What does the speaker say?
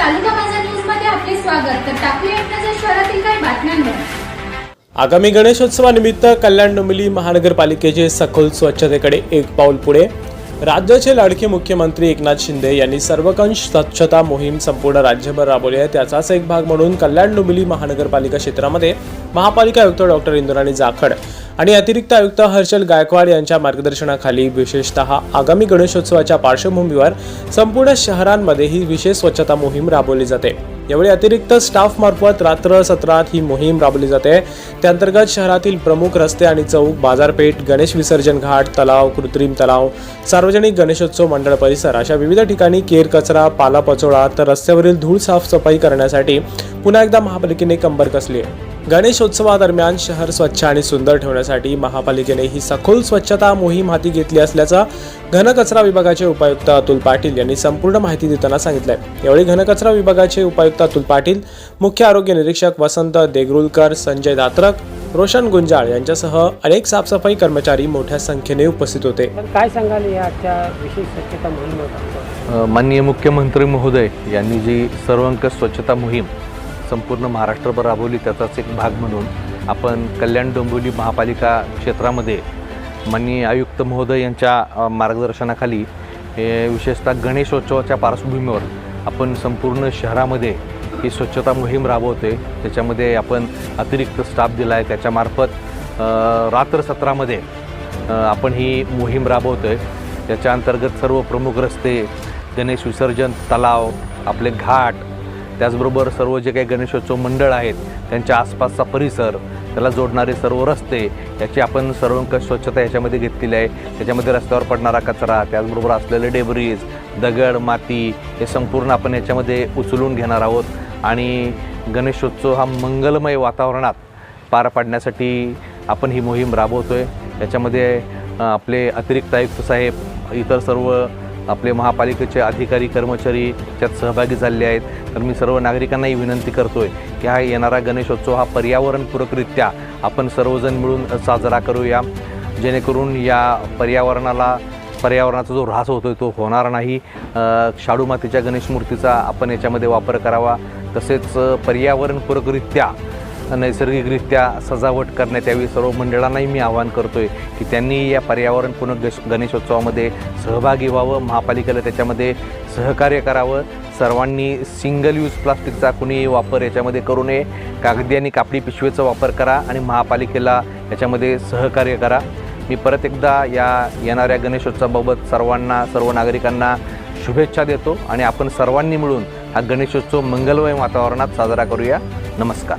तालुका माझा न्यूजमध्ये आपले स्वागत. तर टाकूया शहरातील काही बातम्यांवर. आगामी गणेशोत्सवानिमित्त कल्याण डोंबिवली महानगरपालिकेचे सखोल स्वच्छतेकडे एक पाऊल पुढे. राज्याचे लाडके मुख्यमंत्री एकनाथ शिंदे यांनी सर्वकंश स्वच्छता मोहीम संपूर्ण राज्यभर राबवली आहे. त्याचाच एक भाग म्हणून कल्याण डोंबिवली महानगरपालिका क्षेत्रामध्ये महापालिका आयुक्त डॉक्टर इंद्राणी जाखड आणि अतिरिक्त आयुक्त हर्षल गायकवाड यांच्या मार्गदर्शनाखाली विशेषतः आगामी गणेशोत्सवाच्या पार्श्वभूमीवर संपूर्ण शहरांमध्ये ही विशेष स्वच्छता मोहीम राबवली जाते. यावेळी अतिरिक्त स्टाफ मार्फत रात्र सत्रात ही मोहीम राबवली जाते. त्याअंतर्गत शहरातील प्रमुख रस्ते आणि चौक बाजारपेठ गणेश विसर्जन घाट तलाव कृत्रिम तलाव सार्वजनिक गणेशोत्सव मंडळ परिसर अशा विविध ठिकाणी केर कचरा पालापचोळा तर रस्त्यावरील धूळ साफसफाई करण्यासाठी पुन्हा एकदा महापालिकेने कंबर कसली आहे. गणेशोत्सवादरम्यान शहर स्वच्छ आणि सुंदर ठेवण्यासाठी महापालिकेने ही सखोल स्वच्छता मोहीम हाती घेतली असल्याचं घनकचरा विभागाचे उपायुक्त अतुल पाटील यांनी संपूर्ण माहिती देताना सांगितलंय. यावेळी घनकचरा विभागाचे उपायुक्त अतुल पाटील मुख्य आरोग्य निरीक्षक वसंत देगरुलकर संजय दात्रक रोशन गुंजाळ यांच्यासह अनेक साफसफाई कर्मचारी मोठ्या संख्येने उपस्थित होते. काय सांगाल आजच्या विशेष स्वच्छता मोहिमेबद्दल? माननीय मुख्यमंत्री महोदय यांनी जी सर्वंकष स्वच्छता मोहीम संपूर्ण महाराष्ट्रभर राबवली त्याचाच एक भाग म्हणून आपण कल्याण डोंबिवली महापालिका क्षेत्रामध्ये माननीय आयुक्त महोदय यांच्या मार्गदर्शनाखाली विशेषतः गणेशोत्सवाच्या पार्श्वभूमीवर आपण संपूर्ण शहरामध्ये ही स्वच्छता मोहीम राबवते त्याच्यामध्ये आपण अतिरिक्त स्टाफ दिला आहे त्याच्यामार्फत रात्र सत्रामध्ये आपण ही मोहीम राबवतोय. त्याच्या अंतर्गत सर्व प्रमुख रस्ते गणेश विसर्जन तलाव आपले घाट त्याचबरोबर सर्व जे काही गणेशोत्सव मंडळ आहेत त्यांच्या आसपासचा परिसर त्याला जोडणारे सर्व रस्ते याची आपण सर्वंकष स्वच्छता याच्यामध्ये घेतलेली आहे. त्याच्यामध्ये रस्त्यावर पडणारा कचरा त्याचबरोबर असलेले डेबरीज दगड माती हे संपूर्ण आपण याच्यामध्ये उचलून घेणार आहोत. आणि गणेशोत्सव हा मंगलमय वातावरणात पार पाडण्यासाठी आपण ही मोहीम राबवतो आहे याच्यामध्ये आपले अतिरिक्त आयुक्त साहेब इतर सर्व आपले महापालिकेचे अधिकारी कर्मचारी त्यात सहभागी झालेले आहेत. तर मी सर्व नागरिकांनाही विनंती करतो आहे की हा येणारा गणेशोत्सव हा पर्यावरणपूरकरित्या आपण सर्वजण मिळून साजरा करूया. जेणेकरून या पर्यावरणाला पर्यावरणाचा जो ऱ्हास होतो तो होणार नाही. शाडू मातीच्या गणेश मूर्तीचा आपण याच्यामध्ये वापर करावा. तसेच पर्यावरणपूरकरित्या नैसर्गिकरित्या सजावट करण्यात यावी. सर्व मंडळांनाही मी आवाहन करतोय की त्यांनी या पर्यावरण पुनर्गश गणेशोत्सवामध्ये सहभागी व्हावं महापालिकेला त्याच्यामध्ये सहकार्य करावं. सर्वांनी सिंगल यूज प्लास्टिकचा कुणी वापर याच्यामध्ये करू नये. कागदी आणि कापडी पिशवीचा वापर करा आणि महापालिकेला याच्यामध्ये सहकार्य करा. मी परत एकदा या येणाऱ्या गणेशोत्सवाबाबत सर्वांना सर्व नागरिकांना शुभेच्छा देतो आणि आपण सर्वांनी मिळून हा गणेशोत्सव मंगलमय वातावरणात साजरा करूया. नमस्कार.